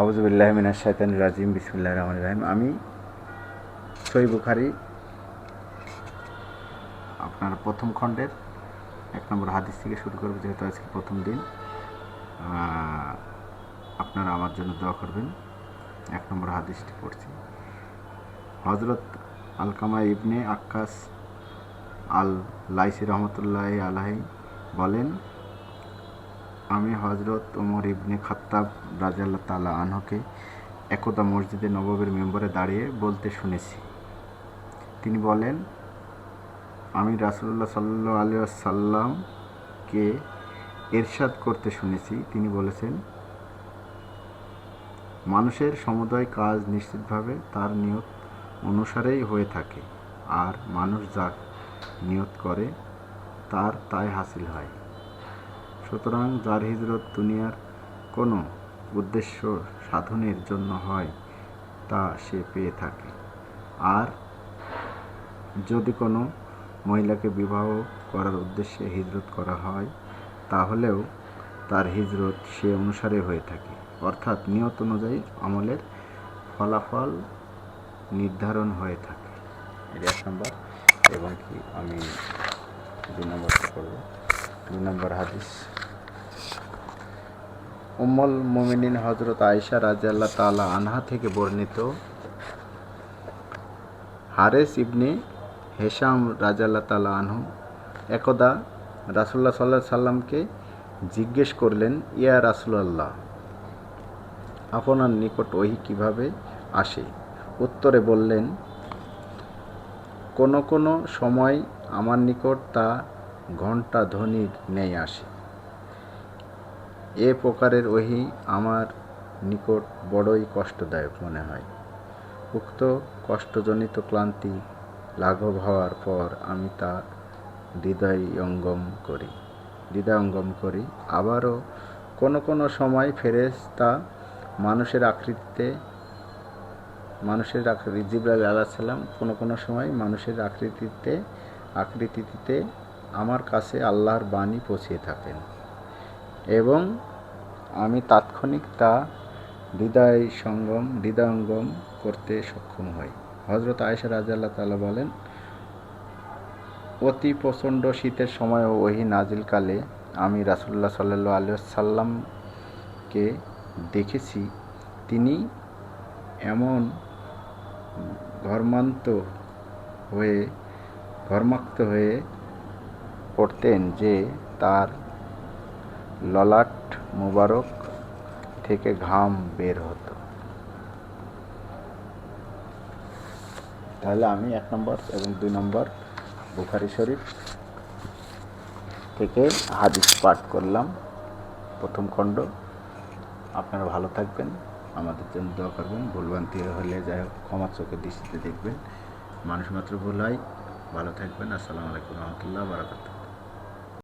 আউজুবিল্লাহ মিনাশ শাইতান রাজিম বিসমুল্লাহ রহমান রাহিম। আমি সই বুখারি, আপনার প্রথম খণ্ডের এক নম্বর হাদিস থেকে শুরু করব, যেহেতু আজকে প্রথম দিন। আপনারা আমার জন্য দোয়া করবেন। এক নম্বর হাদিসটি পড়ছি। হজরত আলকামা ইবনে আক্কাস আল লাইসি রহমতুল্লাহ আলাহি বলেন আমি হজরত ওমর ইবনে খাত্তাব রাজাল্লাহ তালা আনহকে একদা মসজিদে নববীর মেম্বারে দাঁড়িয়ে বলতে শুনেছি। তিনি বলেন, আমি রাসুল্লাহ সাল্লু আলী সাল্লামকে এরশাদ করতে শুনেছি। তিনি বলেছেন, মানুষের সমুদয় কাজ নিশ্চিতভাবে তার নিয়ত অনুসারেই হয়ে থাকে, আর মানুষ যা নিয়ত করে, তার তাই হাসিল হয়। সুতরাং যার হিজরত দুনিয়ার কোনো উদ্দেশ্য সাধনের জন্য হয়, তা সে পেয়ে থাকে। আর যদি কোনো মহিলাকে বিবাহ করার উদ্দেশ্যে হিজরত করা হয়, তাহলেও তার হিজরত সে অনুসারে হয়ে থাকে। অর্থাৎ নিয়ত অনুযায়ী আমলের ফলাফল নির্ধারণ হয়ে থাকে। এটা এক নম্বর, এবং কি আমি দুই নম্বরটা করব। দুই নম্বর হাদিস। উম্মল মোমিনিন হজরত আয়েশা রাজিয়াল্লাহ তাআলা আনহা থেকে বর্ণিত হারেস ইবনে হেশাম রাজাল্লাহ তালা আনহু একদা রাসুল্লাহ সাল্লাহ সাল্লামকে জিজ্ঞেস করলেন, ইয়া রাসুলাল্লাহ, আপনার নিকট ওহি কীভাবে আসে? উত্তরে বললেন, কোনো কোনো সময় আমার নিকট তা ঘণ্টা ধ্বনির নেই আসে। এ প্রকারের ওহি আমার নিকট বড়ই কষ্টদায়ক মনে হয়। উক্ত কষ্টজনিত ক্লান্তি লাঘব হওয়ার পর আমি তা হৃদয়ঙ্গম করি হৃদয়ঙ্গম করি। আবারও কোনো কোনো সময় ফেরেশতা মানুষের আকৃতিতে, মানুষের আকৃতি, জিব্রাইল আলাহ সাল্লাম কোনো কোনো সময় মানুষের আকৃতিতে আকৃতিতে আমার কাছে আল্লাহর বাণী পৌঁছিয়ে থাকেন। এবং আমি তাৎক্ষণিক তা হৃদয় সঙ্গম, হৃদয়ঙ্গম করতে সক্ষম হই। হজরত আয়েশা রাজাল্লাহ তালা বলেন, অতি প্রচণ্ড শীতের সময় ওহি নাজিলকালে আমি রাসুল্লাহ সাল্লু আলিয়া সাল্লামকে দেখেছি, তিনি এমন ঘর্মান্ত হয়ে ঘর্মাক্ত হয়ে পড়তেন যে তার ললাট মোবারক থেকে ঘাম বের হতো। তাহলে আমি এক নম্বর এবং দুই নম্বর বুখারি শরীফ থেকে হাদিস পাঠ করলাম। প্রথম খণ্ড। আপনারা ভালো থাকবেন, আমাদের জন্য দোয়া করবেন। ভুলভ্রান্তি হলে যাই হোক, ক্ষমা চোখে দৃষ্টিতে দেখবেন। মানুষ মাত্র ভুল হয়, ভালো থাকবেন। আসসালামু আলাইকুম রহমতুল্লাহ বারাকাতুহ।